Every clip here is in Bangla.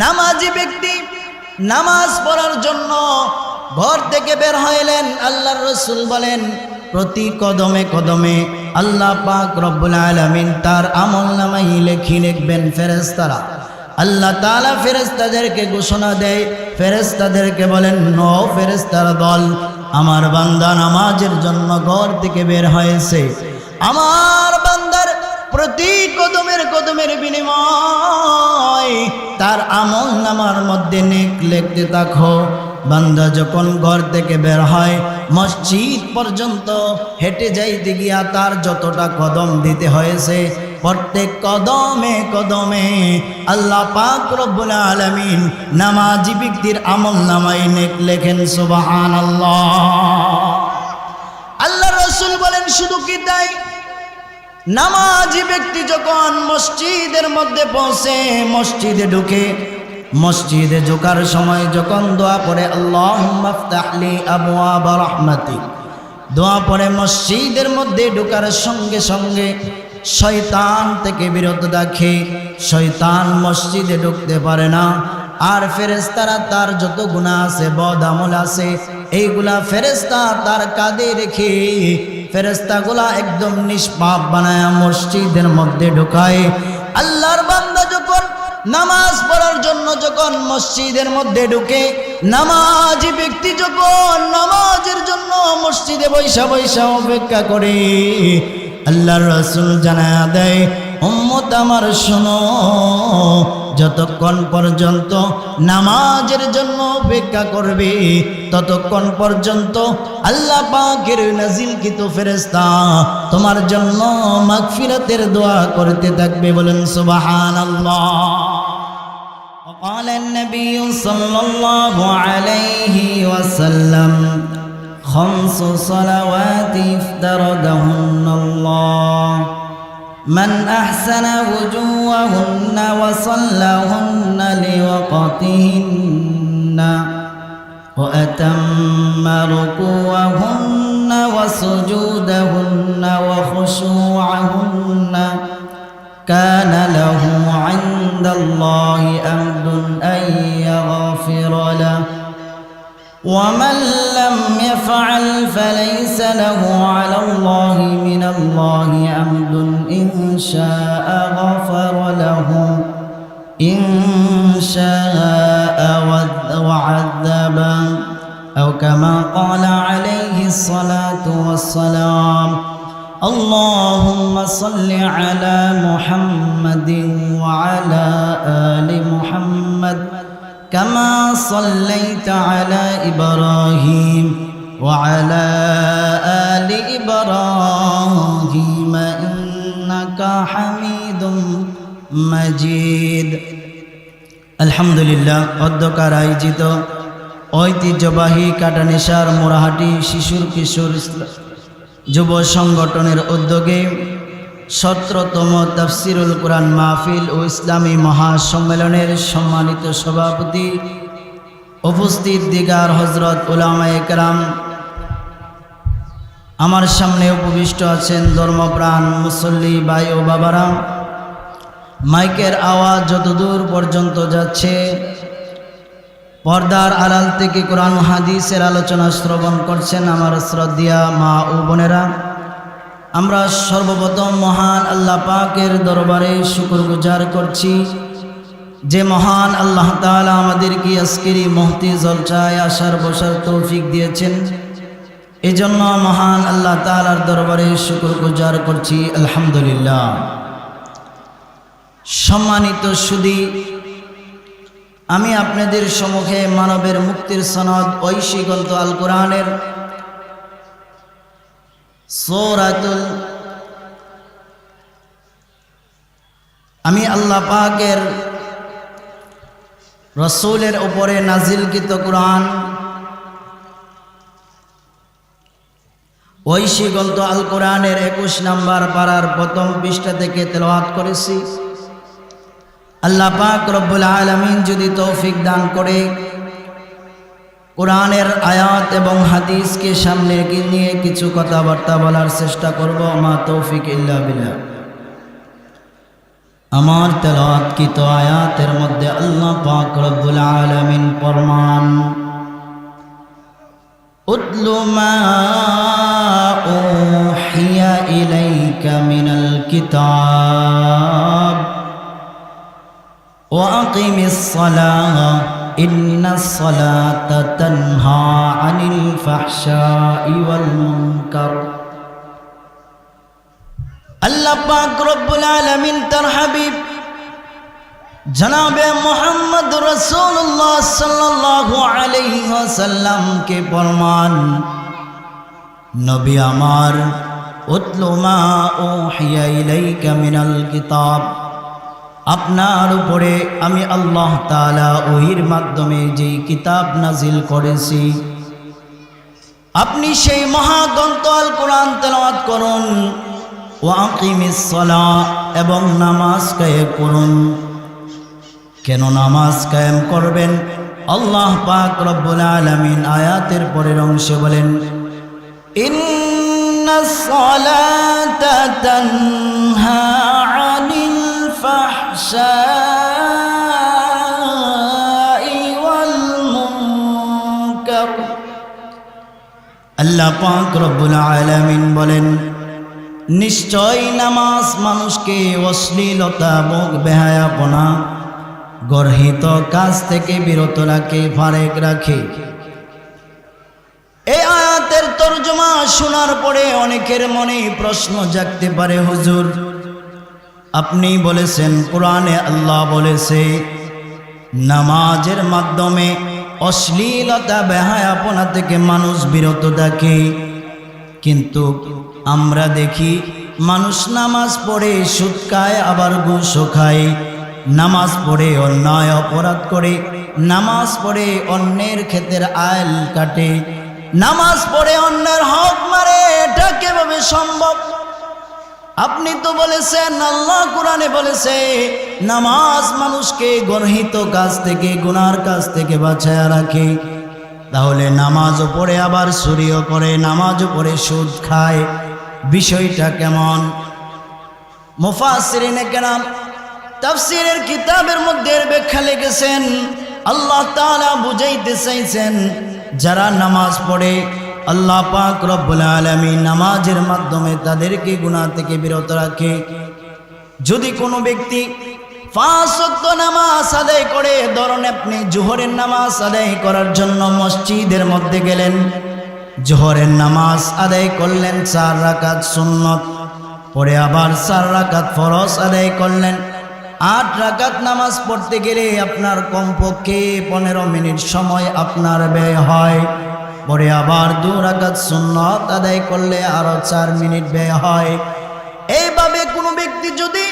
নামাজি ব্যক্তি নামাজ পড়ার জন্য ঘর থেকে বের হইলেন, আল্লাহর রসুল বলেন, প্রতি কদমে কদমে আল্লাহ পাক রব্বুল আলামিন তার আমল নামাই লেখি লিখবেন ফেরেস্তারা আল্লাহ তালা ফেরেস্তাদেরকে ঘোষণা দেয় ফেরেস্তাদেরকে বলেন, ন ফেরেস্তার দল আমার বান্দা নামাজের জন্য ঘর থেকে বের হয়েছে। আমার বান্দার প্রতি কদমের কদমের বিনিময়। তার আমল নামার মধ্যে নেক লিখতে থাকো। বান্দা যখন ঘর থেকে বের হয়, মসজিদ পর্যন্ত হেঁটে যাইতে গিয়া তার যতটা কদম দিতে হয়েছে, প্রত্যেক কদমে কদমে আল্লাহ পাক রব্বুল আলামিন নামাজি ব্যক্তির আমল নামাই নেক লেখেন, সুবহানাল্লাহ। আল্লাহ রসুল বলেন, শুধু কি তাই? নামাজি ব্যক্তি যখন মসজিদের মধ্যে পৌঁছে, মসজিদে ঢুকে, মসজিদে ঢোকার সময় যখন দোয়া পড়ে আল্লাহ রহমাতি দোয়া পড়ে মসজিদের মধ্যে ঢোকার সঙ্গে সঙ্গে শয়তান থেকে বিরত রাখে। শয়তান মসজিদে ঢুকতে পারে না। আর ফেরেস্তারা তার যত গুণা আছে, বদ আমল আছে এইগুলা ফেরেস্তা তার কাঁধে রেখে ফেরেস্তাগুলা একদম নিষ্পাপ বানায় মসজিদের মধ্যে ঢুকায়। আল্লাহর বান্দা যখন নামাজ পড়ার জন্য যখন মসজিদের মধ্যে ঢুকে, নামাজ ব্যক্তি যখন নামাজের জন্য মসজিদে বৈশা বৈশা অপেক্ষা করে, আল্লাহর রসুল জানা দেয় উম্মত আমার শোনো যতক্ষণ পর্যন্ত নামাজের জন্য অপেক্ষা করবে ততক্ষণ পর্যন্ত আল্লাহ পাকের নাজিলকৃত ফেরেস্তা তোমার জন্য মাগফিরাতের দোয়া করতে থাকবে বলেন সুবাহান وقال النبي صلى الله عليه وسلم خمس صلوات افترضهن الله من أحسن وجوهن وصلهن لوقتهن وأتم ركوعهن وسجودهن وخشوعهن كان له عند الله أمد أن يغفر له ومن لم يفعل فليس له على الله من الله شاء غفر له. إن شاء وعذب. أو كما قال عليه الصلاة والسلام. اللهم صل على محمد وعلى آل محمد. كما صليت على إبراهيم وعلى آل إبراهيم. إنك حميد مجيد الحمد لله অধ্যকার আয়োজিত ঐতিহ্যবাহী কাটানেশার মোরাহাটি শিশুর কিশোর ইসলাম যুব সংগঠনের উদ্যোগে সতেরোতম তাফসিরুল কোরআন মাহফিল ও ইসলামী মহাসম্মেলনের সম্মানিত সভাপতি উপস্থিত দিগার হজরত উলামা একরাম আমার সামনে উপবিষ্ট আছেন ধর্মপ্রাণ মুসল্লি ভাই ও বাবারা। মাইকের আওয়াজ যতদূর পর্যন্ত যাচ্ছে, পর্দার আড়াল থেকে কোরআন হাদিসের আলোচনা শ্রবণ করছেন আমার শ্রদ্ধা মা ও বোনেরা। আমরা সর্বপ্রথম মহান আল্লাহ পাকের দরবারে শুকুর গুজার করছি। যে মহান আল্লাহ তালা আমাদেরকে আজকেরই মহতি জলচায় আসার বসার তৌফিক দিয়েছেন। এজন্য মহান আল্লাহ তালার দরবারে শুকুর গুজার করছি, আলহামদুলিল্লাহ। সম্মানিত সুদী, আমি আপনাদের সম্মুখে মানবের মুক্তির সনদ ঐশী গ্রন্থ আল কোরআনের সৌরাতুল আমি আল্লাহ পাকের রসুলের উপরে নাজিলকৃত কোরআন ঐশী গ্রন্থ আল কোরআনের একুশ নাম্বার পাড়ার প্রথম পৃষ্ঠা থেকে তেলাওয়াত করেছি। আল্লাহ পাক রব্বুল আলমিন যদি তৌফিক দান করে, কোরআনের আয়াত এবং হাদিসকে সামনে নিয়ে কিছু কথাবার্তা বলার চেষ্টা করব মা তৌফিক ইল্লা বিল্লাহ। আমার তেলাওয়াতকৃত আয়াতের মধ্যে আল্লাহ পাক রব্বুল আলমিন ফরমান উতলু মা উহিয়া ইলাইকা মিনাল কিতাব وأقم الصلاة إن الصلاة تنهى عن الفحشاء والمنكر আল্লাহ পাক রব্বুল আলামিন তার হাবিব জনাবে মোহাম্মদ রসুল্লাহ সাল্লাল্লাহু আলাইহি ওয়াসাল্লামকে ফরমান, নবী আমার, উতলু মা উহিয়া ইলাইকা কিতাব। আপনার উপরে আমি আল্লাহ তাআলা ওহির মাধ্যমে যে কিতাব নাজিল করেছি, আপনি সেই মহাগ্রন্থ আল কোরআন তেলাওয়াত করুন ওয়াকিমিস সলা এবং নামাজ কায়ে করুন। কেন নামাজ কায়েম করবেন? আল্লাহ পাক রব্বুল আলামিন আয়াতের পরের অংশে বলেন আল্লাহ পাক রব্বুল আলামিন বলেন নিশ্চয় নামাজ মানুষকে অশ্লীলতা, মুখ বেহায়াপনা গর্হিত কাজ থেকে বিরত রাখে, ফারেক রাখে। এই আয়াতের তর্জমা শোনার পরে অনেকের মনে প্রশ্ন জাগতে পারে, হুজুর, আপনি বলেছেন, কোরআনে আল্লাহ বলেছে, নামাজের মাধ্যমে অশ্লীলতা বেহায় বেহায়াপনা থেকে মানুষ বিরত থাকে। কিন্তু আমরা দেখি, মানুষ নামাজ পড়ে সুদ খায়, আবার ঘুষও খায়। নামাজ পড়ে অন্যায় অপরাধ করে, নামাজ পড়ে অন্যের ক্ষেতের আয়ল কাটে, নামাজ পড়ে অন্যের হক মারে, এটা কীভাবে সম্ভব? আপনি তো বলেছেন, আল্লাহ কোরআনে বলেছে, নামাজ মানুষকে গর্হিত কাজ থেকে, গুনার কাজ থেকে বাঁচায় রাখে। তাহলে নামাজও পড়ে আবার সুরিও করে, নামাজও পড়ে সুদ খায়। বিষয়টা কেমন? মুফাসরিনে কেনাম তাফসিরের কিতাবের মধ্যে ব্যাখ্যা লিখেছেন, আল্লাহ তাআলা বুঝাইতে চাইছেন, যারা নামাজ পড়ে, আল্লাহ পাক রব্বুল আলামিন নামাজের মাধ্যমে তাদেরকে গুনাহ থেকে বিরত রাখে। যদি কোনো ব্যক্তি পাঁচ ওয়াক্ত নামাজ আদায় করে, ধরুন আপনি জোহরের নামাজ আদায় করার জন্য মসজিদের মধ্যে গেলেন, জোহরের নামাজ আদায় করলেন চার রাকাত সুন্নত, পরে আবার চার রাকাত ফরজ আদায় করলেন আট রাকাত নামাজ পড়তে গেলে আপনার কমপক্ষে পনেরো মিনিট সময় আপনার ব্যয় হয়। পরে আবার দু রাকাত সুন্নত আদায় করলে আরও চার মিনিট ব্যয় হয়। এইভাবে কোনো ব্যক্তি যদি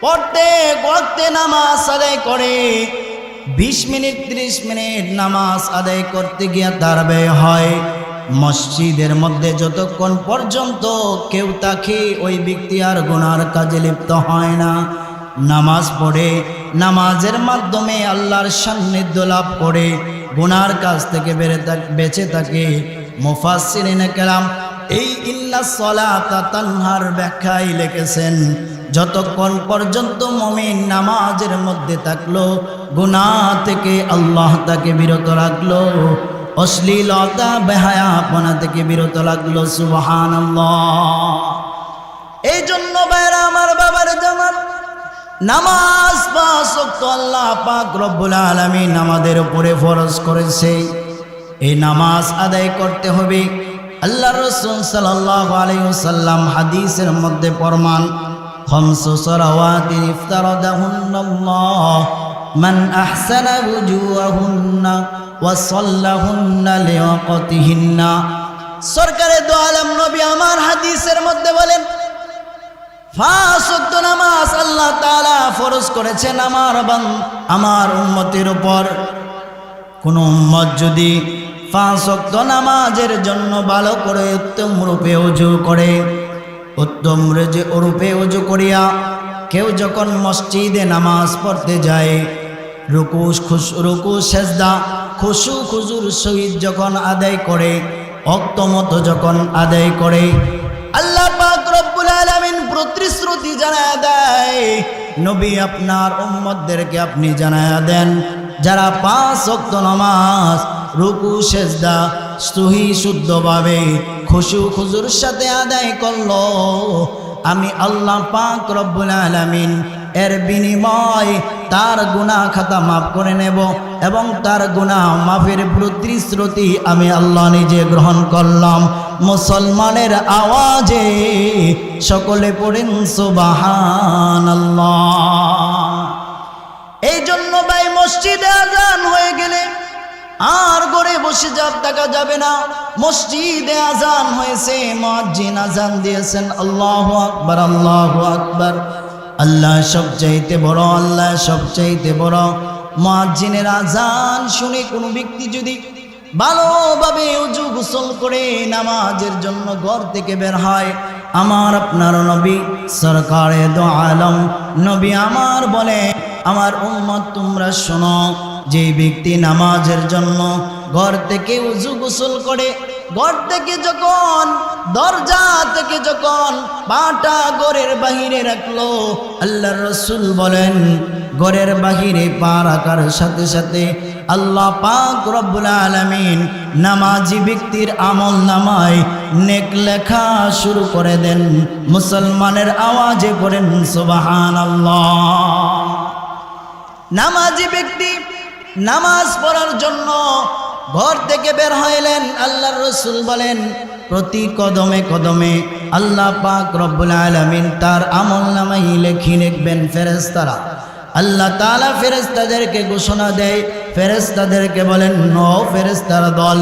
পড়তে পড়তে নামাজ আদায় করে, বিশ মিনিট, ত্রিশ মিনিট নামাজ আদায় করতে গিয়ে তার ব্যয় হয়। মসজিদের মধ্যে যতক্ষণ পর্যন্ত কেউ তাকে ওই ব্যক্তি আর গুনার কাজে লিপ্ত হয় না নামাজ পড়ে, নামাজের মাধ্যমে আল্লাহর সান্নিধ্য লাভ করে, গুনার কাছ থেকে বেড়ে বেঁচে থাকে। মুফাসসিরিনে কেরাম এই ইল্লা সলাতা তানহার ব্যাখ্যায় লিখেছেন, যতক্ষণ পর্যন্ত মমিন নামাজের মধ্যে থাকল, গুনাহ থেকে আল্লাহ তাকে বিরত রাখল, অশ্লীলতা, বেহায়াপনা থেকে বিরত লাগল সুবহান এই জন্য বাইরা আমার বাবার জামার নামাজ পাঁচ অক্ত আল্লাহ পাক রব্বুল আলমিন আমাদের উপরে ফরজ করেছে। এই নামাজ আদায় করতে হবে। আল্লাহ রসুল সাল্লাহ আলাইসাল্লাম হাদিসের মধ্যে প্রমাণ খমসু সরকারে দোয়ালাম নবী, আমার হাদিসের মধ্যে বলে ওয়াক্ত নামাজ আল্লাহ তাআলা ফরজ করেছেন আমার আমার উম্মতের উপর। কোন উম্মত যদি ওয়াক্ত নামাজের জন্য ভালো করে উত্তম রূপে উজু করে, উত্তম রূপে উজু করিয়া কেউ যখন মসজিদে নামাজ পড়তে যায়, রুকু, খুশ রুকু, সেজদা, খুশু, খুজুর সহিত যখন আদায় করে অক্তমত যখন আদায় করে আল্লাহ পাক রব্বুল আলামিন প্রতিশ্রুতি জানায় দেয়, নবী আপনার উম্মতদেরকে আপনি জানায় দেন, যারা পাঁচ অক্ত নামাজ, রুকু, সেজদা সহি, শুদ্ধভাবে খুশু, খুজুর সাথে আদায় করল। আমি আল্লাহ পাক রব্বুল আলামিন এর বিনিময় তার গুনাহ খাতা মাফ করে নেব এবং তার গুনাহ মাফের প্রতিশ্রুতি আমি আল্লাহ নিজে গ্রহণ করলাম। মুসলমানের আওয়াজে সকলে পড়েন সুবাহান এই জন্য ভাই, মসজিদে আজান হয়ে গেলে আর গড়ে বসে যাব থাকা যাবে না। মসজিদে আজান হয়েছে মুয়াজ্জিন আজান দিয়েছেন। আল্লাহু আকবার, আল্লাহ আকবার। আল্লাহ সবচাইতে বড়, আল্লাহ সবচাইতে বড়। মুয়াজ্জিনের আজান শুনে কোনো ব্যক্তি যদি ভালোভাবে উজু গোসল করে নামাজের জন্য ঘর থেকে বের হয়। আমার আপনার নবী সরকারে দো আলম, নবী আমার বলে, আমার উম্মত, তোমরা শোনো, যে ব্যক্তি নামাজের জন্য ঘর থেকে উজু গোসল করে ঘর থেকে যখন, দরজা থেকে যখন পাটা ঘরের বাহিরে রাখল আল্লাহ রসুল বলেন, ঘরের বাহিরে পা রাখার সাথে সাথে আল্লাহ পাক রব্বুল আলামিন নামাজি ব্যক্তির আমল নামায় নেক লেখা শুরু করে দেন। মুসলমানের আওয়াজে করেন সুবাহান আল্লাহ নামাজি ব্যক্তি নামাজ পড়ার জন্য ঘর থেকে বের হইলেন, আল্লাহর রসুল বলেন, প্রতি কদমে কদমে আল্লাহ পাক রব্বুল আলমিন তার আমল নামাই লেখি লিখবেন ফেরেস্তারা আল্লাহ তালা ফেরেস্তাদেরকে ঘোষণা দেয় ফেরেস্তাদেরকে বলেন ন ফেরেস্তারা দল,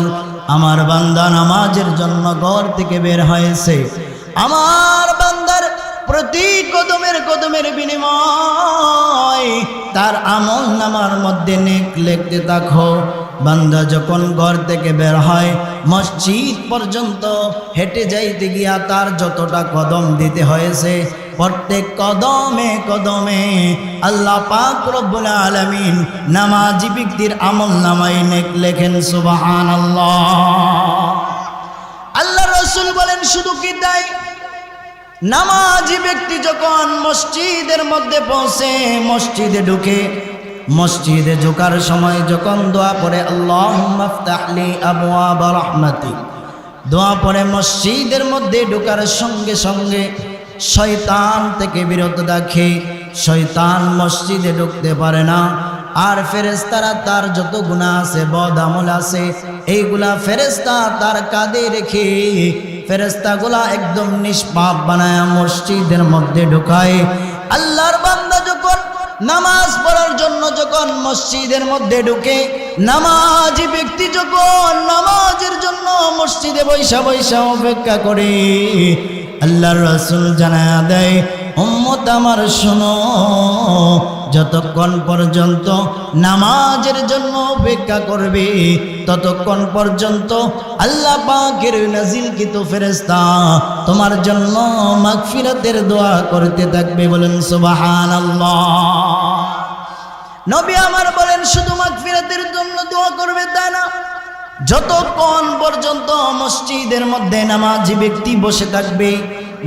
আমার বান্দা নামাজের জন্য ঘর থেকে বের হয়েছে। আমার প্রতি কদমের কদমের বিনিময়। তার আমল নামার মধ্যে নেক লিখতে থাকো। বান্দা যখন ঘর থেকে বের হয়, মসজিদ পর্যন্ত হেঁটে যাইতে গিয়া তার যতটা কদম দিতে হয়েছে, প্রত্যেক কদমে কদমে আল্লাহ পাক রব্বুল আলামিন নামাজি ব্যক্তির আমল নামাই নেক লেখেন সুবাহান আল্লাহ রসুল বলেন, শুধু কি তাই? নামাজি ব্যক্তি যখন মসজিদের মধ্যে পৌঁছে, মসজিদে ঢুকে, মসজিদে ঢোকার সময় যখন দোয়া পড়ে আল্লাহ আবু দোয়া পড়ে মসজিদের মধ্যে ঢোকার সঙ্গে সঙ্গে শয়তান থেকে বিরত রাখে। শয়তান মসজিদে ঢুকতে পারে না। আর ফেরেস্তারা তার যত গুণা আছে, বদ আমল আছে, এইগুলা ফেরেস্তা তার কাঁধে রেখে ফেরেস্তাগুলা একদম নিষ্পাপ বানায় মসজিদের মধ্যে ঢুকায়। আল্লাহর বান্দা যখন নামাজ পড়ার জন্য যখন মসজিদের মধ্যে ঢুকে, নামাজ ব্যক্তি যখন নামাজের জন্য মসজিদে বৈশা বৈশা অপেক্ষা করে, আল্লাহর রসুল জানা দেয়, উম্মত আমার শোনো যতক্ষণ পর্যন্ত নামাজের জন্য অপেক্ষা করবে, ততক্ষণ পর্যন্ত আল্লাহ পাকের নাজিলকৃত ফেরেস্তা তোমার জন্য মাগফিরাতের দোয়া করতে থাকবে বলেন সুবাহান নবী আমার বলেন, শুধু মাগফিরাতের জন্য দোয়া করবে তা না, যতক্ষণ পর্যন্ত মসজিদের মধ্যে নামাজি ব্যক্তি বসে থাকবে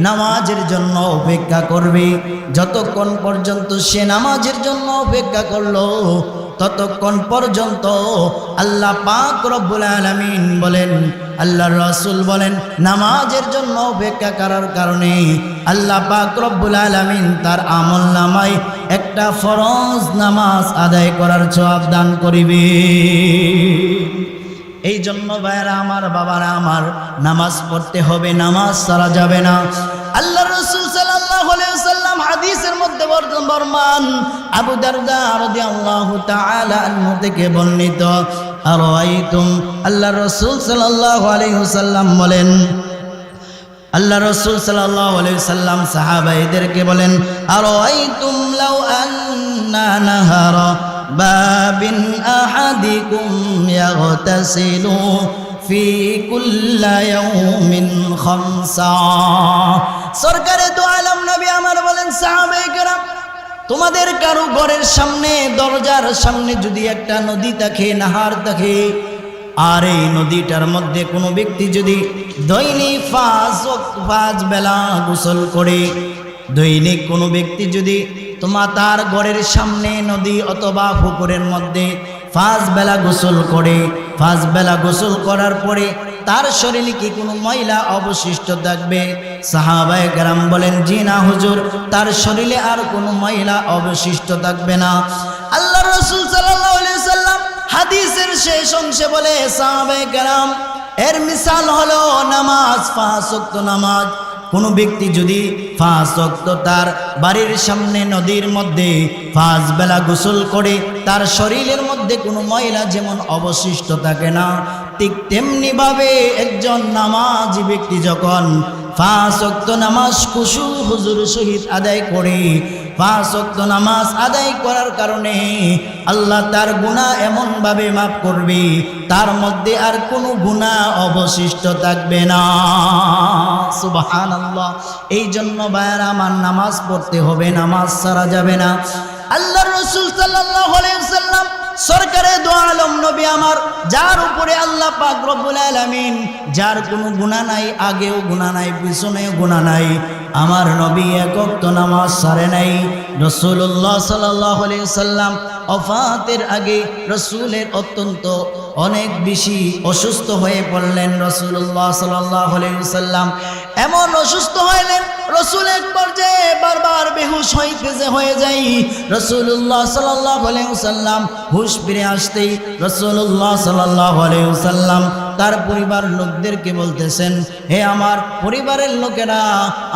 নামাজের জন্য অপেক্ষা করবে। যতক্ষণ পর্যন্ত সে নামাজের জন্য অপেক্ষা করল, ততক্ষণ পর্যন্ত আল্লাহ পাক রব্বুল আলমিন বলেন আল্লাহ রসুল বলেন, নামাজের জন্য অপেক্ষা করার কারণে আল্লাহ পাক রব্বুল আলমিন তার আমল নামায় একটা ফরজ নামাজ আদায় করার জবাব দান করিবে। এই জন্য ভাইরা আমার বাবারা, আমার নামাজ পড়তে হবে, নামাজ সারা যাবে না। আল্লাহ রসুল সাল্লাম হাদিসের মধ্যে বর্মান, আবু দারদা রাদিয়াল্লাহু তাআলা থেকে বর্ণিত আর আল্লাহ রসুল সাল্লাল্লাহু আলাইহি বলেন, আল্লাহ রসুল আলাইহি সাল্লাম সাহাবাইদেরকে বলেন আর আইতুম লাউ আন্না নাহারা? باب أحدكم يغتسل في كل يوم خمسا সরকারে তো আলম নবী আমার বলেন সাহাবে কেরাম তোমাদের কারো ঘরের সামনে দরজার সামনে যদি একটা নদী থাকে নাহার থাকে আর এই নদীটার মধ্যে কোনো ব্যক্তি যদি দৈনিক পাঁচ ওয়াক্ত পাঁচ বেলা গোসল করে দৈনিক কোনো ব্যক্তি যদি তোমার তার ঘরের সামনে নদী অথবা পুকুরের মধ্যে ফাঁস বেলা গোসল করে ফাঁস বেলা গোসল করার পরে তার শরীরে কি কোনো ময়লা অবশিষ্ট থাকবে? সাহাবায়ে কেরাম বলেন, জি না হুজুর, তার শরীরে আর কোনো ময়লা অবশিষ্ট থাকবে না। আল্লাহ রসুল সাল্লাম হাদিসের শেষ অংশে বলে, সাহাবায়ে কেরাম, এর মিসাল হলো নামাজ, পাঁচ নামাজ। কোনো ব্যক্তি যদি ফাঁস অক্ত তার বাড়ির সামনে নদীর মধ্যে ফাঁস বেলা গোসল করে, তার শরীরের মধ্যে কোনো ময়লা যেমন অবশিষ্ট থাকে না, ঠিক তেমনিভাবে একজন নামাজি ব্যক্তি যখন ওয়াক্ত নামাজ কুসু হুজুর আদায় করে ওয়াক্ত নামাজ আদায় করার কারণে আল্লাহ তার গুণা এমনভাবে মাফ করবে, তার মধ্যে আর কোনো গুণা অবশিষ্ট থাকবে না। সুবাহান আল্লাহ এই জন্য বায়ার আমার নামাজ পড়তে হবে, নামাজ সারা যাবে না। আল্লাহ রসুল সাল্লাহ সাল্লাম সরকারে দো আলম নবী আমার, যার উপরে আল্লাহ পাক আলামিন, যার কোনো গুণা নাই, আগেও গুণা নাই, পিছনেও গুণা নাই, আমার নবী একক তো নামাজ সারে নাই। রসুল্লাহ সাল্লাহ সাল্লাম অফাতের আগে রসুলের অত্যন্ত অনেক বেশি অসুস্থ হয়ে পড়লেন রসুল্লাহ সাল্লাহ সাল্লাম এমন অসুস্থ হইলেন রসুল এক পর্যায়ে বারবার বেহুশ হইতে যে হয়ে যাই রসুল্লাহ সাল্লাহ সাল্লাম হুশ ফিরে আসতেই রসুল্লাহ সাল্লাহ সাল্লাম তার পরিবার লোকদেরকে বলতেছেন, হে আমার পরিবারের লোকেরা,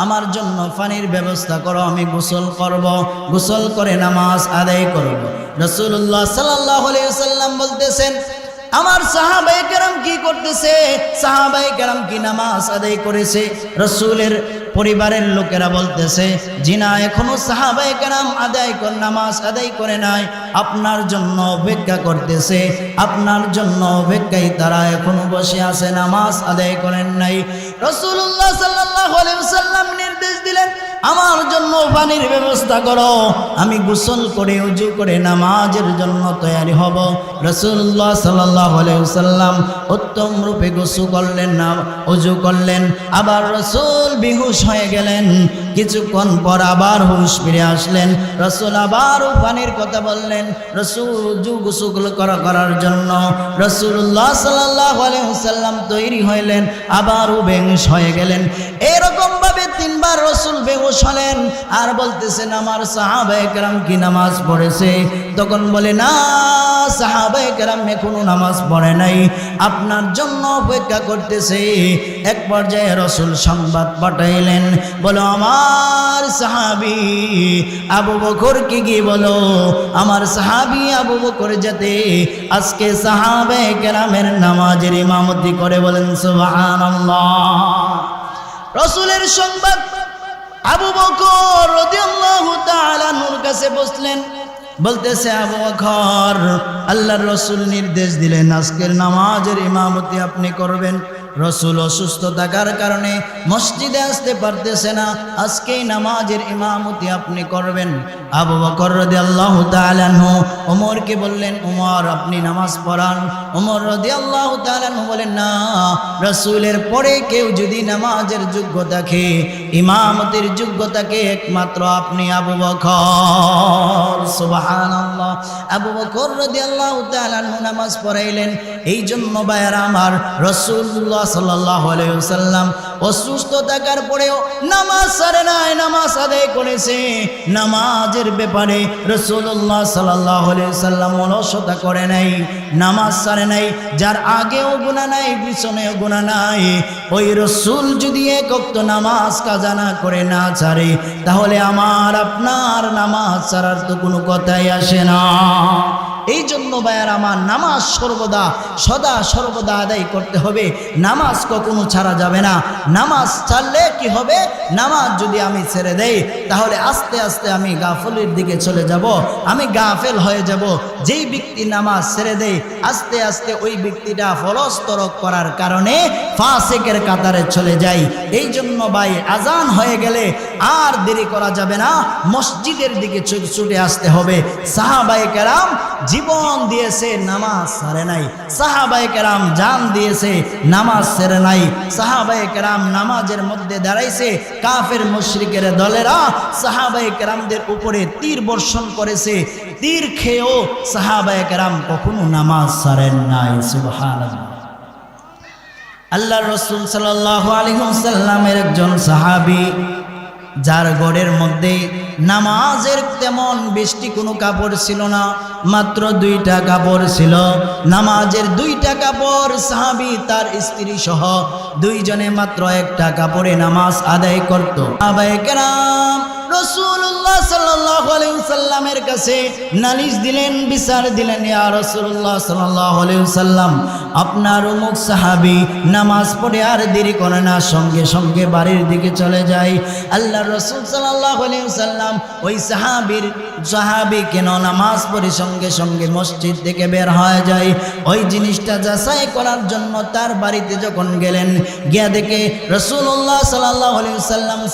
আমার জন্য পানির ব্যবস্থা করো, আমি গোসল করব। গোসল করে নামাজ আদায় করব। রসুল্লাহ সাল্লাহ সাল্লাম বলতেছেন আমার সাহাবাই কেরাম কি করতেছে? সাহাবাই কেরাম কি নামাজ আদায় করেছে? রসুলের পরিবারের লোকেরা বলতেছে, জিনা এখনও সাহাবাই কেরাম আদায় কর, নামাজ আদায় করে নাই। আপনার জন্য অপেক্ষা করতেছে, আপনার জন্য অপেক্ষায় তারা এখনও বসে আছে, নামাজ আদায় করেন নাই। রসুল্লাহ সাল্লাহ সাল্লাম নির্দেশ দিলেন আমার জন্য পানির ব্যবস্থা করো। আমি গোসল করে উজু করে নামাজের জন্য তৈরি হব। রসুল্লাহ সাল্লাহ সাল্লাম উত্তম রূপে গোসু করলেন, না উজু করলেন। আবার রসুল বিহুশ হয়ে গেলেন। কিছুক্ষণ পর আবার হুশ ফিরে আসলেন। রসুল আবারও পানির কথা বললেন, রসুল, উজু গোসুগুলো করা করার জন্য। রসুল্লাহ সাল্লাহ সাল্লাম তৈরি হইলেন, আবারও বেহুশ হয়ে গেলেন। এরকম ভাবে তিনবার রসুল বেহুশ হলেন। আর বলতেছেন, আমার সাহাবায়ে কেরাম কি নামাজ পড়েছে? তখন বলে, না, সাহাবায়ে কেরাম এখনও নামাজ পড়ে নাই। আপনার জন্য অপেক্ষা করতেছে। এক পর্যায়ে রসুল সংবাদ পাঠাইলেন, বলো, আমার সাহাবি আবু বকর কি কি বলো? আমার সাহাবি আবু বকর যাতে আজকে সাহাবে কেরামের নামাজের ইমামতি করে বলেন, সুবহানাল্লাহ। রসুলের সংবাদ আবু বকর নুর কাছে বসলেন। বলতেছে, আবু বকর, আল্লাহর রসুল নির্দেশ দিলেন, আজকের নামাজের ইমামতি আপনি করবেন। রসুল অসুস্থ থাকার কারণে মসজিদে আসতে পারতেছে না? আজকেই নামাজের ইমামতি আপনি করবেন। আবু বকর রদি আল্লাহ তালানহু ওমরকে বললেন উমর আপনি নামাজ পড়ান। ওমর রদি আল্লাহ তালানহু বলেন, না, রসুলের পরে কেউ যদি নামাজের যোগ্য থাকে ইমামতির যোগ্যতাকে একমাত্র আপনি আবু বকর। সুবহানাল্লাহ। আবু বকর রাদিয়াল্লাহু তাআলা আনহু নামাজ পড়াইলেন। এই জন্য বায়ার আমার রসুল্লাহ সাল্লাল্লাহু আলাইহি ওয়াসাল্লাম অসুস্থ থাকার পরেও নামাজ সারে নাই, নামাজ আদায় করেছে। নামাজের ব্যাপারে রাসূলুল্লাহ সাল্লাল্লাহু আলাইহি ওয়াসাল্লাম অলসতা করে নাই, নামাজ সারে নাই। যার আগেও গুনাহ নাই, পিছনেও গুনাহ নাই। ওই রসুল যদি এক ওয়াক্ত নামাজ কাজা না করে না ছাড়ে, তাহলে আমার আপনার নামাজ ছাড়ার তো কোনো কথাই আসে না। এই জন্য ভাইয়ার আমার নামাজ সর্বদা, সদা সর্বদা আদায় করতে হবে। নামাজ কখনো ছাড়া যাবে না। নামাজ ছাড়লে কি হবে? নামাজ যদি আমি ছেড়ে দেই, তাহলে আস্তে আস্তে আমি গাফলের দিকে চলে যাব। আমি গাফেল হয়ে যাব। যেই ব্যক্তি নামাজ ছেড়ে দেয়, আস্তে আস্তে ওই ব্যক্তিটা ফলস্তরক করার কারণে ফাসেকের কাতারে চলে যায়। এই জন্য ভাই, আজান হয়ে গেলে আর দেরি করা যাবে না। মসজিদের দিকে ছুটে আসতে হবে। সাহাবাই কেরাম জীবন দিয়েছে, নামাজ সারে নাই। সাহাবায়ে কেরাম জান দিয়েছে, নামাজ সেরে নাই। সাহাবায়ে কেরাম নামাজের মধ্যে দাঁড়াইছে, কাফের মুশরিকের দলেরা সাহাবায়ে কেরামদের উপরে তীর বর্ষণ করেছে। তীর খেয়েও সাহাবায়ে কেরাম কখনো নামাজ সারেন নাই, সুবহানাল্লাহ। আল্লাহ রসুল সাল্লাহ আলিমসাল্লামের একজন সাহাবি যার গড়ের মধ্যে নামাজের তেমন বেশি কোনো কাপড় ছিল না, মাত্র দুইটা কাপড় ছিল। নামাজের দুইটা কাপড় সাহাবি তার স্ত্রী সহ দুইজনে মাত্র একটা কাপড়ে নামাজ আদায় করত। আবাইকেরাম রসুল্লাহ সাল্লাহ সাল্লামের কাছে নালিশ দিলেন, বিচার দিলেন, ইয়া রসুল্লাহ সাল্লাহ আপনার সাহাবি নামাজ পড়ে আর না, সঙ্গে সঙ্গে বাড়ির দিকে চলে যায়। আল্লাহ রসুল ওই কেন নামাজ পড়ে সঙ্গে সঙ্গে মসজিদ থেকে বের হয়ে যায়। ওই জিনিসটা যাচাই করার জন্য তার বাড়িতে যখন গেলেন, গিয়া দেখে রসুল্লাহ সাল্লাহ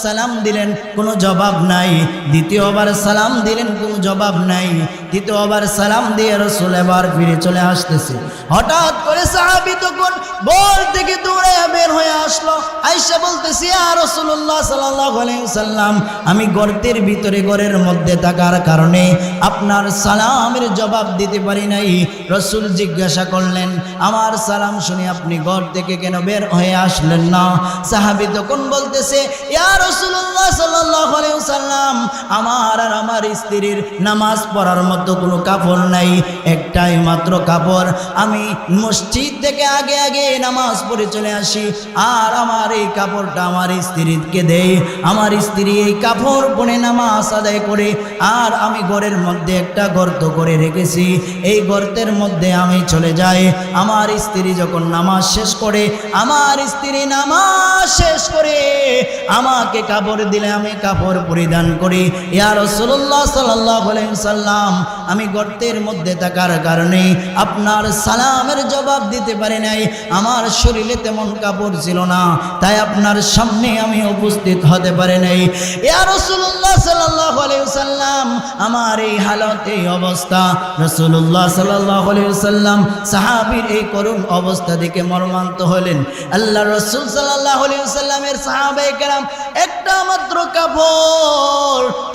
সালাম দিলেন, কোনো জবাব নাই। দ্বিতীয়বার সালাম দিলেন, কোনো জবাব নাই। তৃতীয়বার সালাম দিয়ে রসুল এবার ফিরে চলে আসতেছে। হঠাৎ করে সাহাবি তখন বল থেকে দৌড়ে বের হয়ে আসলো। আইসা বলতেছি আর রসুল্লাহ সাল্লাহ সাল্লাম, আমি গর্তের ভিতরে, ঘরের মধ্যে থাকার কারণে আপনার সালামের জবাব দিতে পারি নাই। রসুল জিজ্ঞাসা করলেন, আমার সালাম শুনে আপনি ঘর থেকে কেন বের হয়ে আসলেন না? সাহাবি তখন বলতেছে, ইয়া রসুল্লাহ সাল্লাহ সাল্লাম আমার আর আমার স্ত্রীর নামাজ পড়ার মতো কোনো কাপড় নাই, একটাই মাত্র কাপড় আমি মসজিদ থেকে আগে আগে নামাজ পড়ে চলে আসি, আর আমার এই কাপড়টা আমার স্ত্রীকে দেই। আমার স্ত্রী এই কাপড় পরে নামাজ আদায় করে, আর আমি ঘরের মধ্যে একটা গর্ত করে রেখেছি। এই গর্তের মধ্যে আমি চলে যাই। আমার স্ত্রী যখন নামাজ শেষ করে, আমার স্ত্রী নামাজ শেষ করে, আমাকে কাপড় দিলে আমি কাপড় পরিধান করি। ইয়া সাল্লাম আমি গর্তের মধ্যে থাকার কারণে আপনার সালামের জবাব দিতে পারি নাই। আমার শরীরে তেমন কাপড় ছিল না, তাই আপনার সামনে আমি উপস্থিত হতে পারি নাই। ইয়া সাল্লাম আমার এই হালত, এই অবস্থা। রসুল্লাহ সাল্লাহ সাল্লাম সাহাবির এই করুণ অবস্থা দেখে মর্মান্ত হলেন। আল্লাহ রসুল সাল্লাহ সাল্লামের সাহাবাই কেরাম একটা মাত্র কাপড়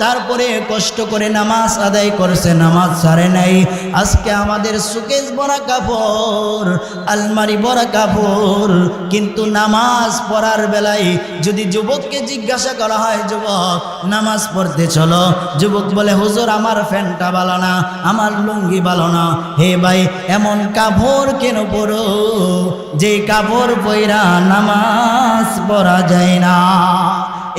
তারপরে কষ্ট করে নামাজ আদায় করছে, নামাজ সারে নাই। আজকে আমাদের সুকেশ বড়া কাপড়, আলমারি বড়া কাপড়, কিন্তু নামাজ পড়ার বেলায় যদি যুবককে জিজ্ঞাসা করা হয়, যুবক, নামাজ পড়তে চলো? যুবক বলে, হুজুর, আমার ফ্যানটা ভালো না, আমার লুঙ্গি ভালো না। হে ভাই, এমন কাপড় কেন পড়ো যে কাপড় পইরা নামাজ পড়া যায় না।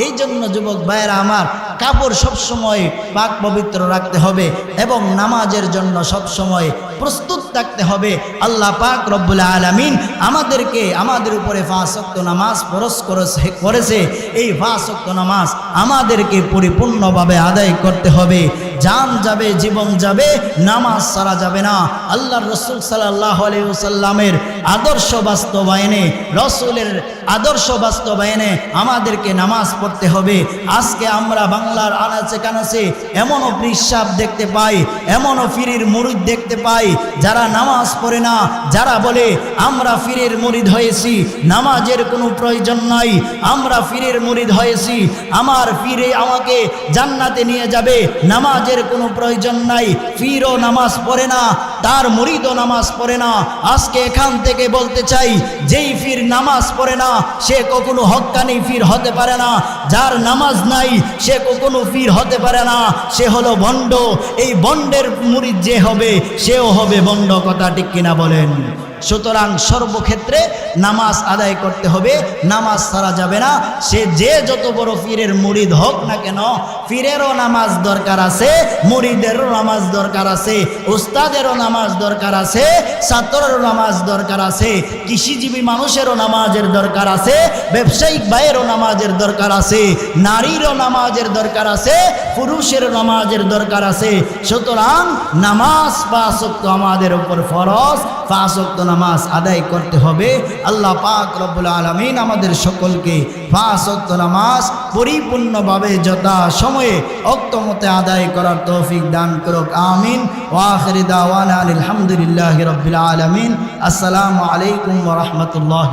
এই জন্য যুবক ভাইয়েরা আমার কাপড় সবসময় পাক পবিত্র রাখতে হবে এবং নামাজের জন্য সবসময় প্রস্তুত থাকতে হবে। আল্লাহ পাক রব্বুল আলমিন আমাদেরকে আমাদের উপরে ফাঁসক্ত নামাজ পরশ করেছে। এই ফাঁসক্ত নামাজ আমাদেরকে পরিপূর্ণভাবে আদায় করতে হবে। জান যাবে, জীবন যাবে, নামাজ সারা যাবে না। আল্লাহ রসুল সাল্লাহ সাল্লামের আদর্শ বাস্তবায়নে, রসুলের আদর্শ বাস্তবায়নে আমাদেরকে নামাজ পড়তে হবে। আজকে আমরা বাংলার আনাচে কানাচে এমনও পিসাব দেখতে পাই, এমনও ফিরির মুরিদ দেখতে পাই, যারা নামাজ পড়ে না, যারা বলে, আমরা ফিরের মুরিদ হয়েছি, নামাজের কোনো প্রয়োজন নাই, আমরা ফিরের মুরিদ হয়েছি, আমার ফিরে আমাকে জান্নাতে নিয়ে যাবে, নামাজের কোনো প্রয়োজন নাই, ফিরও নামাজ পড়ে না, তার মুরিদও নামাজ পড়ে না। আজকে এখান থেকে বলতে চাই, যেই ফির নামাজ পড়ে না, সে কখনো হক্কানি ফির হতে পারে না যার নামাজ নাই, সে কখনো ফির হতে পারে না। সে হলো বন্ড। এই বন্ডের মুড়ি যে হবে, সেও হবে বন্ড, কথা ঠিক কিনা বলেন। সুতরাং সর্বক্ষেত্রে নামাজ আদায় করতে হবে, নামাজ ছাড়া যাবে না। সে যে যত বড় ফিরের মুরিদ হোক না কেন ফিরেরও নামাজ দরকার আছে, মুরিদেরও নামাজ দরকার আছে, উস্তাদেরও নামাজ দরকার আছে, ছাত্রেরও নামাজ দরকার আছে, কৃষিজীবী মানুষেরও নামাজের দরকার আছে, ব্যবসায়িক ভাইয়েরও নামাজের দরকার আছে, নারীরও নামাজের দরকার আছে পুরুষের নামাজের দরকার আছে। সুতরাং নামাজ পাঁচক্ত আমাদের উপর ফরজ পাঁচক্ত নামাজ আদায় করতে হবে। আল্লাহ পাক রব্বুল আলমিন আমাদের সকলকে পাঁচ নামাজ পরিপূর্ণভাবে যথা সময়ে অক্তমতে আদায় করার তৌফিক দান করুক। আমিন। ওয়াখরি দাওয়ান আলহামদুলিল্লাহ রবিল আলমিন। আসসালামু আলাইকুম রহমতুল্লাহ